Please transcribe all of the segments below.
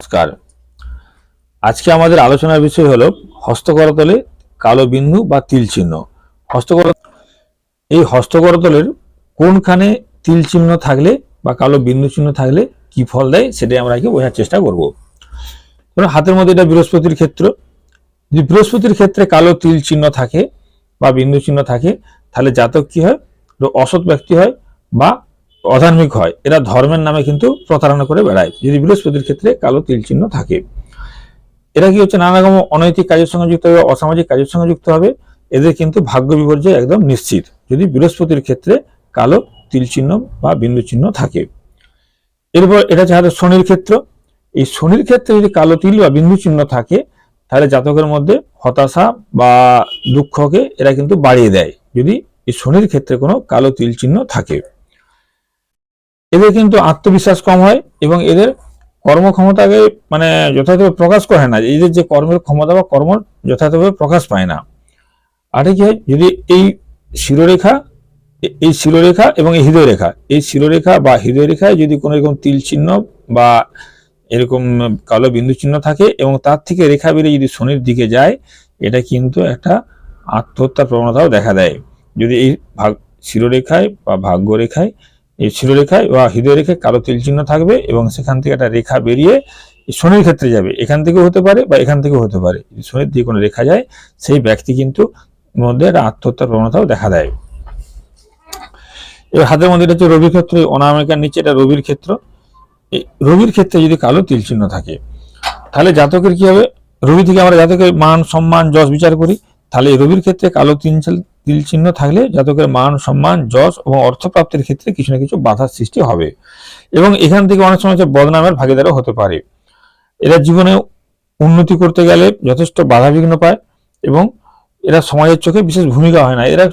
নমস্কার। আজকে আমাদের আলোচনার বিষয় হলো হস্তকরতলে কালো বিন্দু বা তিল চিহ্ন। হস্তকর এই হস্তকরতলের কোনখানে তিল চিহ্ন থাকলে বা কালো বিন্দু চিহ্ন থাকলে কি ফল দেয় সেটাই আমরা আজকে বোঝার চেষ্টা করব। হাতের মধ্যে এটা বৃহস্পতির ক্ষেত্র। যদি বৃহস্পতির ক্ষেত্রে কালো তিল চিহ্ন থাকে বা বিন্দু চিহ্ন থাকে, তাহলে জাতক কি হয়? অসৎ ব্যক্তি হয় বা অধার্মিক হয়, এরা ধর্মের নামে কিন্তু প্রতারণা করে বেড়ায়। যদি বৃহস্পতির ক্ষেত্রে কালো তিল চিহ্ন থাকে। এরা কি হচ্ছে? নানা রকম অনৈতিক কাজের সঙ্গে যুক্ত হবে, অসামাজিক কাজের সঙ্গে যুক্ত হবে। এদের কিন্তু ভাগ্য বিপর্যয় একদম নিশ্চিত। যদি বৃহস্পতির ক্ষেত্রে কালো তিল চিহ্ন বা বিন্দু চিহ্ন থাকে। এরপর এটা যাদের শনির ক্ষেত্র। এই শনির ক্ষেত্রে যদি কালো তিল বা বিন্দু চিহ্ন থাকে, তাহলে জাতকের মধ্যে হতাশা বা দুঃখকে এরা কিন্তু বাড়িয়ে দেয়। যদি এই শনির ক্ষেত্রে কোনো কালো তিল চিহ্ন থাকে। এদের কিন্তু আত্মবিশ্বাস কম হয় এবং এদের কর্মক্ষমতাকে মানে যথাযথভাবে প্রকাশ করে না। এদের যে কর্মের ক্ষমতা বা কর্ম যথাযথভাবে প্রকাশ পায় না। আর কি হয়? যদি এই শিরোরেখা এই শিরোরেখা এবং এই হৃদয়রেখা, এই শিরোরেখা বা হৃদয়রেখায় যদি কোনো এরকম তিল চিহ্ন বা এরকম কালো বিন্দু চিহ্ন থাকে এবং তার থেকে রেখা বেরিয়ে যদি শনির দিকে যায়, এটা কিন্তু একটা আত্মহত্যার প্রবণতাও দেখা দেয়। যদি এই ভাগ শিরোরেখায় বা ভাগ্যরেখায় এই শিরোরেখায় বা হৃদয় রেখায় কালো তিল চিহ্ন থাকবে এবং সেখান থেকে একটা রেখা বেরিয়ে শনির ক্ষেত্রে যাবে। এখান থেকেও হতে পারে বা এখান থেকেও হতে পারে। শনির দিকে কোনো রেখা যায়, সেই ব্যক্তি কিন্তু মধ্যে একটা আত্মহত্যার প্রবণতাও দেখা দেয়। এবার হাতের মধ্যে এটা হচ্ছে রবির ক্ষেত্র অনামিকার নিচে এটা রবির ক্ষেত্র। রবির ক্ষেত্রে যদি কালো তিল চিহ্ন থাকে, তাহলে জাতকের কি হবে? রবি থেকে আমরা জাতকের মান, সম্মান, যশ বিচার করি। তাহলে রবির ক্ষেত্রে কালো তিন তিল চিহ্ন থাকলে জাতকের মান, সম্মান, যশ এবং অর্থপ্রাপ্তির ক্ষেত্রে কিছু না কিছু বাধার সৃষ্টি হবে। এবং এখান থেকে অনেক সময় বদনামের ভাগিদারও হতে পারে। এরা জীবনে উন্নতি করতে গেলে যথেষ্ট বাধা বিঘ্ন পায় এবং এরা সমাজের চোখে বিশেষ ভূমিকা হয় না। এরা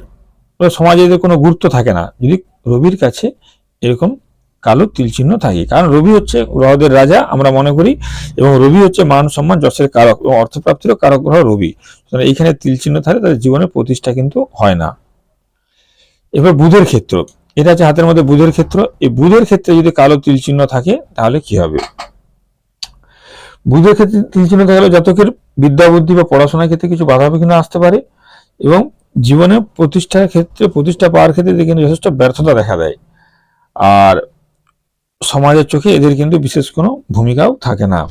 সমাজে এদের কোনো গুরুত্ব থাকে না। যদি রবির কাছে এরকম কালো তিল চিহ্ন থাকে। কারণ রবি হচ্ছে গ্রহদের রাজা, আমরা মনে করি, এবং রবি হচ্ছে মান সম্মান, যশের কারক এবং অর্থপ্রাপ্তিরও কারক গ্রহ রবি। এইখানে তিল চিহ্ন থাকে, তাদের জীবনে প্রতিষ্ঠা কিন্তু হয় না। এবার বুধের ক্ষেত্র। এটা হচ্ছে হাতের মধ্যে বুধের ক্ষেত্র। এই বুধের ক্ষেত্রে যদি কালো তিল চিহ্ন থাকে, তাহলে কি হবে? বুধের ক্ষেত্রে তিল চিহ্ন থাকলে জাতকের বিদ্যা, বুদ্ধি বা পড়াশোনার ক্ষেত্রে কিছু বাধা বিঘ্ন আসতে পারে এবং জীবনে প্রতিষ্ঠার ক্ষেত্রে, প্রতিষ্ঠা পাওয়ার ক্ষেত্রে কিন্তু যথেষ্ট ব্যর্থতা দেখা দেয়। আর সমাজের চোখে এদের কিন্তু বিশেষ কোনো ভূমিকাও থাকে না।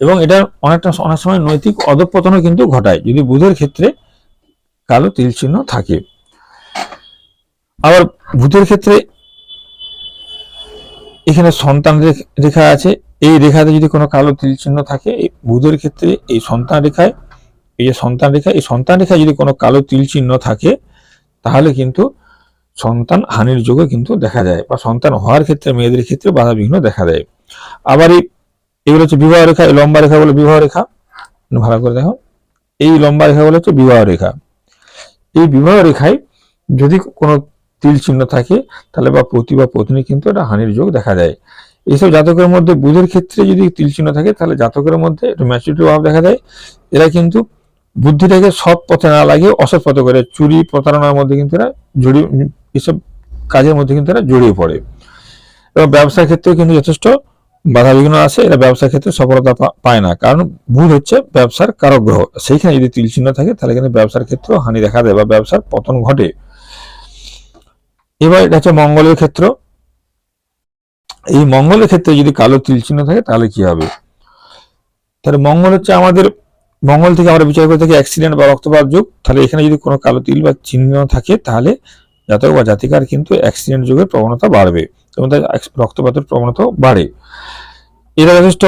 এবং এটা অনেকটা, অনেক সময় নৈতিক অধঃপতনও কিন্তু ঘটায়, যদি বুধের ক্ষেত্রে কালো তিল চিহ্ন থাকে। আবার বুধের ক্ষেত্রে এখানে সন্তান রেখা আছে, এই রেখাতে যদি কোনো কালো তিল চিহ্ন থাকে, এই বুধের ক্ষেত্রে এই সন্তান রেখায়, এই যে সন্তান রেখা, এই সন্তান রেখায় যদি কোনো কালো তিল চিহ্ন থাকে, তাহলে কিন্তু সন্তান হানির যোগে কিন্তু দেখা যায় বা সন্তান হওয়ার ক্ষেত্রে, মেয়েদের ক্ষেত্রে বাধা বিঘ্ন দেখা দেয়। আবার এই, এগুলো হচ্ছে বিবাহ রেখা, এই লম্বা রেখা বলে বিবাহ রেখা। ভালো করে দেখো। এই লম্বা রেখা বলে হচ্ছে বিবাহ রেখা। এই বিবাহ রেখায় যদি কোনো তিল চিহ্ন থাকে, তাহলে বা পতি বা পত্নী কিন্তু এটা হানির যোগ দেখা দেয়। এইসব জাতকের মধ্যে বুধের ক্ষেত্রে যদি তিল চিহ্ন থাকে, তাহলে জাতকের মধ্যে একটু ম্যাচুরিটি অভাব দেখা দেয়। এরা কিন্তু বুদ্ধিটাকে সৎ পথে না লাগিয়ে অসৎ পথে করে, চুরি, প্রতারণার মধ্যে কিন্তু এরা জড়িয়ে এসব কাজের মধ্যে কিন্তু এরা জড়িয়ে পড়ে। এবং ব্যবসার ক্ষেত্রেও কিন্তু যথেষ্ট বাধা বিঘ্ন আসে এরা ব্যবসার ক্ষেত্রে সফলতা পায় না। কারণ ভুল হচ্ছে ব্যবসার কারক গ্রহ। সেইখানে যদি তিল চিহ্ন থাকে, তাহলে কিন্তু ব্যবসার ক্ষেত্রেও হানি দেখা দেয় বা ব্যবসার পতন ঘটে। এবার এটা হচ্ছে মঙ্গলের ক্ষেত্র। এই মঙ্গলের ক্ষেত্রে যদি কালো তিল চিহ্ন থাকে, তাহলে কি হবে? তাহলে মঙ্গল হচ্ছে আমাদের মঙ্গল থেকে আমরা বিচার করে থাকি অ্যাক্সিডেন্ট বা রক্তপাত যোগ। তাহলে এখানে যদি কোনো কালো তিল বা চিহ্ন থাকে, তাহলে জাতক বা জাতিকার কিন্তু অ্যাক্সিডেন্ট যোগের প্রবণতা বাড়বে এবং তার রক্তপাতের প্রবণতাও বাড়ে। এরা যথেষ্ট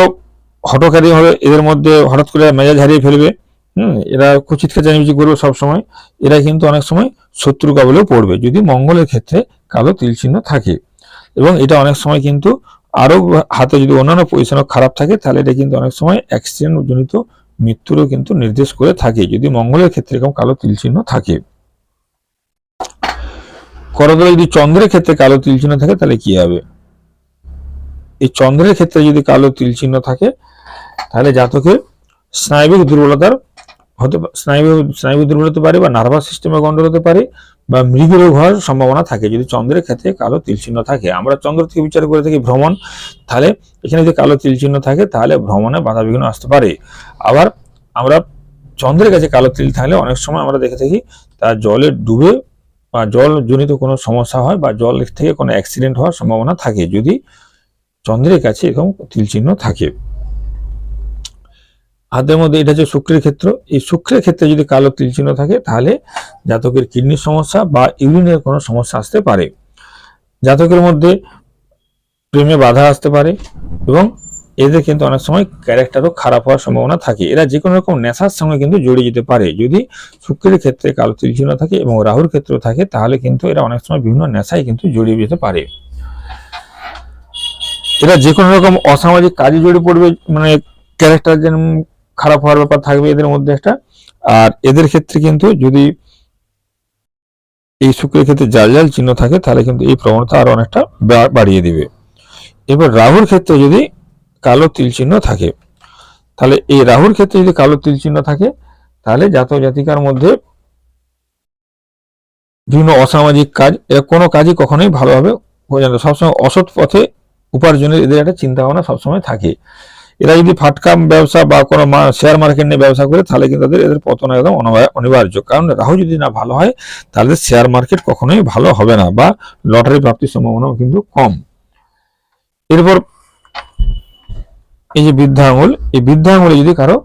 হটকারী হবে, এদের মধ্যে হঠাৎ করে মেজাজ হারিয়ে ফেলবে, হুম, এরা কুচিত খেচামিচি করবে সবসময়, এরা কিন্তু অনেক সময় শত্রু কবলেও পড়বে, যদি মঙ্গলের ক্ষেত্রে কালো তিল চিহ্ন থাকে। এবং এটা অনেক সময় কিন্তু আরও হাতে যদি অন্যান্য পজিশনও খারাপ থাকে, তাহলে এটা কিন্তু অনেক সময় অ্যাক্সিডেন্ট জনিত মৃত্যুরও কিন্তু নির্দেশ করে থাকে, যদি মঙ্গলের ক্ষেত্রে এরকম কালো তিল চিহ্ন থাকে। করদলে যদি চন্দ্রের ক্ষেত্রে কালো তিল চিহ্ন থাকে, তাহলে কি হবে? এই চন্দ্রের ক্ষেত্রে যদি কালো তিল চিহ্ন থাকে, তাহলে জাতকের স্নায়বিক দুর্বলতার হতে স্নায়ু স্নায়ু দুর্বল হতে পারে বা নার্ভাস সিস্টেমে গন্ডল হতে পারে বা মৃগরোগ হওয়ার সম্ভাবনা থাকে। যদি চন্দ্রের ক্ষেত্রে কালো তিল চিহ্ন থাকে, আমরা চন্দ্র থেকে বিচার করে থাকি ভ্রমণ, তাহলে এখানে যদি কালো তিল চিহ্ন থাকে, তাহলে ভ্রমণে বাধা বিঘ্ন আসতে পারে। আবার আমরা চন্দ্রের কাছে কালো তিল থাকলে অনেক সময় আমরা দেখে থাকি, তার জলে ডুবে বা জল জনিত কোনো সমস্যা হয় বা জল থেকে কোনো অ্যাক্সিডেন্ট হওয়ার সম্ভাবনা থাকে, যদি চন্দ্রের কাছে এরকম তিল চিহ্ন থাকে। হাতের মধ্যে এটা হচ্ছে শুক্রের ক্ষেত্র। এই শুক্রের ক্ষেত্রে যদি কালো তিল চিহ্ন থাকে, তাহলে জাতকের কিডনির সমস্যা বা ইউরিনের কোনো সমস্যা আসতে পারে। জাতকের মধ্যে প্রেমে বাধা আসতে পারে এবং এদের কিন্তু অনেক সময় ক্যারেক্টারও খারাপ হওয়ার সম্ভাবনা থাকে। এরা যে কোনো রকম নেশার সঙ্গে কিন্তু জড়িয়ে যেতে পারে। যদি শুক্রের ক্ষেত্রে কালো তিল থাকে এবং রাহুর ক্ষেত্রেও থাকে, তাহলে কিন্তু এরা অনেক সময় বিভিন্ন নেশায় কিন্তু জড়িয়ে যেতে পারে। এরা যে কোনো রকম অসামাজিক কাজে জড়িয়ে পড়বে মানে ক্যারেক্টার যেন খারাপ হওয়ার ব্যাপার থাকবে এদের মধ্যে একটা। আর এদের ক্ষেত্রে কিন্তু যদি এই শুক্রের ক্ষেত্রে জাল জাল চিহ্ন থাকে, তাহলে কিন্তু এই প্রবণতা আরও অনেকটা বাড়িয়ে দিবে। এবার রাহুর ক্ষেত্রে যদি কালো তিল চিহ্ন থাকে। তাহলে এই রাহুর ক্ষেত্রে যদি কালো তিল থাকে, তাহলে জাতক জাতিকার মধ্যে বিভিন্ন অসামাজিক কাজ কোনো কাজই কখনোই ভালোভাবে। সবসময় অসৎ পথে উপার্জনের এদের একটা চিন্তা ভাবনা সবসময় থাকে। এরা যদি ফাটকাম ব্যবসা বা কোনো শেয়ার মার্কেট নিয়ে ব্যবসা করে, তাহলে কিন্তু তাদের এদের পতন একদম অনিবা- অনিবার্য। কারণ রাহু যদি না ভালো হয়, তাহলে শেয়ার মার্কেট কখনোই ভালো হবে না বা লটারি প্রাপ্তির সম্ভাবনাও কিন্তু কম। এরপর এই যে বৃদ্ধা আঙুল, এই বৃদ্ধা আঙুলে যদি কারও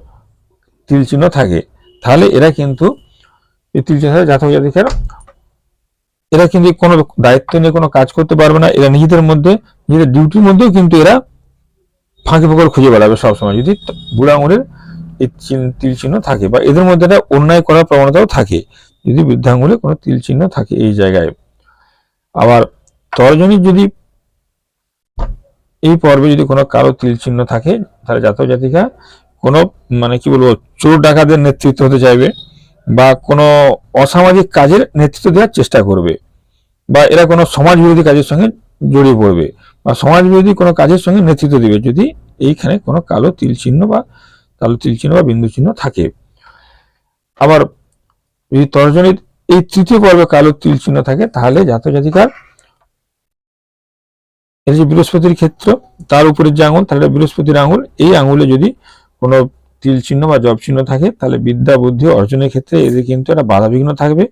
তিল চিহ্ন থাকে, তাহলে এরা কিন্তু এই তিল চিহ্ন জাতক জাতিকার, এরা কিন্তু কোনো দায়িত্ব নিয়ে কোনো কাজ করতে পারবে না। এরা নিজেদের মধ্যে, নিজেদের ডিউটির মধ্যেও কিন্তু এরা ফাঁকি ফোকর খুঁজে বেড়াবে সবসময়। যদি বুড়ো আঙুলের এই তিল চিহ্ন থাকে বা এদের মধ্যে একটা অন্যায় করার প্রবণতাও থাকে, যদি বৃদ্ধাঙ্গুলে কোনো তিল চিহ্ন থাকে এই জায়গায়। আবার তর্জনীর যদি এই পর্বে যদি কোনো কারও তিল চিহ্ন থাকে, তাহলে জাতক জাতিকা কোনো মানে কি বলব, চোর ডাকাতের নেতৃত্ব হতে চাইবে বা কোনো অসামাজিক কাজের নেতৃত্ব দেওয়ার চেষ্টা করবে বা এরা কোনো সমাজ বিরোধী কাজের সঙ্গে জড়িয়ে পড়বে বা সমাজ বিরোধী কোনো কাজের সঙ্গে নেতৃত্ব দিবে যদি এইখানে কোনো কালো তিল চিহ্ন বা কালো তিল চিহ্ন বা বিন্দু চিহ্ন থাকে। আবার যদি তর্জনীর এই তৃতীয় পর্বে কালো তিল চিহ্ন থাকে, তাহলে জাতক জাতিকার এই যে বৃহস্পতির ক্ষেত্র, তার উপরের যে আঙুল তাহলে বৃহস্পতির আঙুল, এই আঙুলে যদি কোনো তিল চিহ্ন বা জব চিহ্ন থাকে, তাহলে বিদ্যা, বুদ্ধি, অর্জনের ক্ষেত্রে এদের কিন্তু একটা বাধা বিঘ্ন থাকবে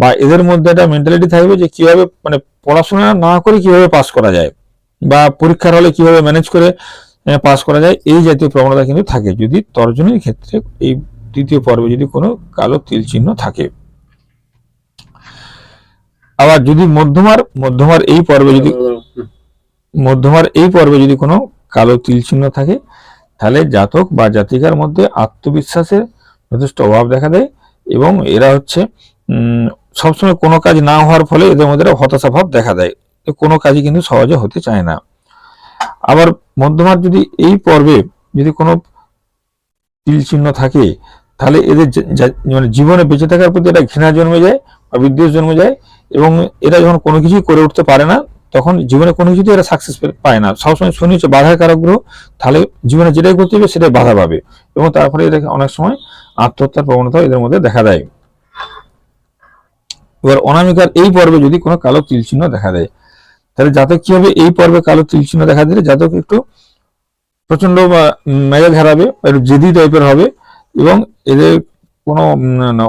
বা এদের মধ্যে একটা মেন্টালিটি থাকবে যে কীভাবে মানে পড়াশোনা না করে কীভাবে পাস করা যায় বা পরীক্ষার হলে কীভাবে ম্যানেজ করে পাস করা যায়, এই জাতীয় প্রবণতা কিন্তু থাকে। যদি তর্জনীর ক্ষেত্রে এই তৃতীয় পর্বে যদি কোনো কালো তিল চিহ্ন থাকে। আবার যদি মধ্যমার মধ্যমার এই পর্বে যদি মধ্যমার এই পর্বে যদি কোনো কালো তিল চিহ্ন থাকে, তাহলে জাতক বা জাতিকার মধ্যে আত্মবিশ্বাসের যথেষ্ট অভাব দেখা দেয় এবং এরা হচ্ছে সবসময় কোনো কাজ না হওয়ার ফলে এদের মধ্যে একটা হতাশা ভাব দেখা দেয়। কোনো কাজই কিন্তু সহজে হতে চায় না। আবার মধ্যমার যদি এই পর্বে যদি কোনো তিল চিহ্ন থাকে, তাহলে এদের মানে জীবনে বেঁচে থাকার প্রতি একটা ঘৃণা জন্মে যায় বা বিদ্বেষ জন্মে যায় এবং এরা যখন কোনো কিছুই করে উঠতে পারে না তখন জীবনে কোনো কিছুতে এরা সাকসেস পায় না। সবসময় শুনি হচ্ছে বাধার কারক গ্রহ তাহলে জীবনে যেটাই করতে হবে সেটাই বাধা পাবে। এবং তারপরে এদের অনেক সময় আত্মহত্যার প্রবণতা এদের মধ্যে দেখা দেয়। এবার অনামিকার এই পর্বে যদি কোনো কালো তিল চিহ্ন দেখা দেয় তাহলে যাতে কি হবে? এই পর্বে কালো তিল চিহ্ন দেখা দিলে জাতক একটু প্রচণ্ড মেজাজ হারাবে একটু জেদি টাইপের হবে এবং এদের কোনো না,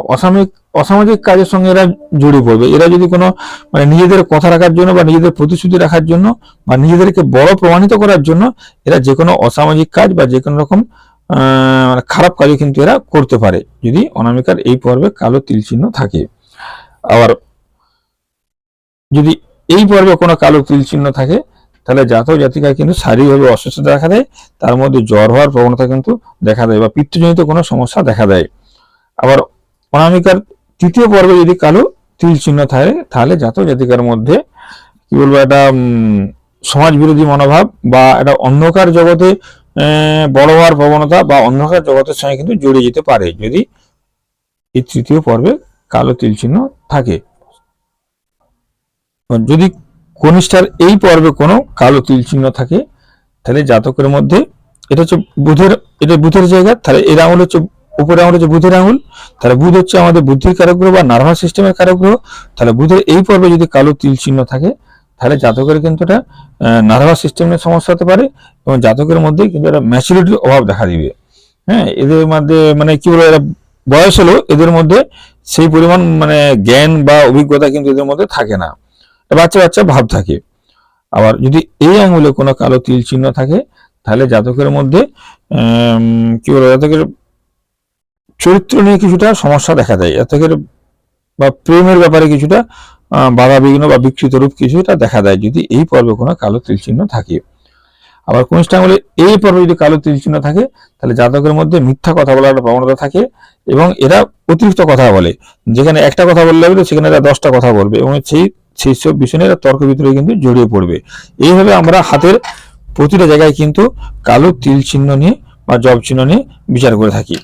অসামাজিক কাজের সঙ্গে এরা জড়িয়ে পড়বে। এরা যদি কোনো মানে নিজেদের কথা রাখার জন্য বা নিজেদের প্রতিশ্রুতি রাখার জন্য বা নিজেদেরকে বড় প্রমাণিত করার জন্য এরা যে কোনো অসামাজিক কাজ বা যে কোনো রকম মানে খারাপ কাজও কিন্তু এরা করতে পারে, যদি অনামিকার এই পর্বে কালো তিল চিহ্ন থাকে। আবার যদি এই পর্বে কোনো কালো তিল চিহ্ন থাকে, তাহলে জাতক জাতিকায় কিন্তু শারীরিকভাবে অসুস্থতা দেখা দেয়, তার মধ্যে জ্বর হওয়ার প্রবণতা কিন্তু দেখা দেয় বা পিত্তজনিত কোনো সমস্যা দেখা দেয়। আবার অনামিকার তৃতীয় পর্বে যদি কালো তিল চিহ্ন থাকে, তাহলে জাতক জাতিকার মধ্যে, কি বলব, একটা সমাজ বিরোধী মনোভাব বা একটা অন্ধকার জগতে বড় হওয়ার প্রবণতা বা অন্ধকার জগতের সঙ্গে কিন্তু জড়িয়ে যেতে পারে যদি এই তৃতীয় পর্বে কালো তিল চিহ্ন থাকে। যদি কনিষ্ঠার এই পর্বে কোনো কালো তিল চিহ্ন থাকে, তাহলে জাতকের মধ্যে এটা হচ্ছে বুধের, এটা বুধের জায়গা, তাহলে এর আঙুল হচ্ছে উপরে আঙুল হচ্ছে বুধের আঙুল, তাহলে বুধ হচ্ছে আমাদের বুদ্ধির কারকগ্রহ বা নার্ভাস সিস্টেমের কারকগ্রহ। তাহলে বুধের এই পর্বে যদি কালো তিল চিহ্ন থাকে, তাহলে জাতকের কিন্তু এটা নার্ভাস সিস্টেমের সমস্যা হতে পারে এবং জাতকের মধ্যে কিন্তু একটা ম্যাচুরিটির অভাব দেখা দিবে। হ্যাঁ এদের মধ্যে মানে কি বলব, এরা বয়স হলো এদের মধ্যে সেই পরিমাণ মানে জ্ঞান বা অভিজ্ঞতা কিন্তু এদের মধ্যে থাকে না। বাচ্চা বাচ্চা ভাব থাকে। আবার যদি এই আঙুলে কোনো কালো তিল চিহ্ন থাকে, তাহলে জাতকের মধ্যে কি বলব, জাতকের চরিত্র নিয়ে কিছুটা সমস্যা দেখা দেয়। জাতকের বা প্রেমের ব্যাপারে কিছুটা বাধা বিঘ্ন বা বিকৃত রূপ কিছুটা দেখা দেয় যদি এই পর্বে কোনো কালো তিল চিহ্ন থাকে। আবার কনিষ্ঠ এই পর্বে যদি কালো তিল চিহ্ন থাকে, তাহলে জাতকের মধ্যে মিথ্যা কথা বলার একটা প্রবণতা থাকে এবং এরা অতিরিক্ত কথা বলে। যেখানে একটা কথা বললে হবে, সেখানে এরা দশটা কথা বলবে এবং সেই সেই সব বিষয় নিয়ে এরা তর্ক ভিতরে কিন্তু জড়িয়ে পড়বে। এইভাবে আমরা হাতের প্রতিটা জায়গায় কিন্তু কালো তিল চিহ্ন নিয়ে বা জব চিহ্ন নিয়ে বিচার করে থাকি।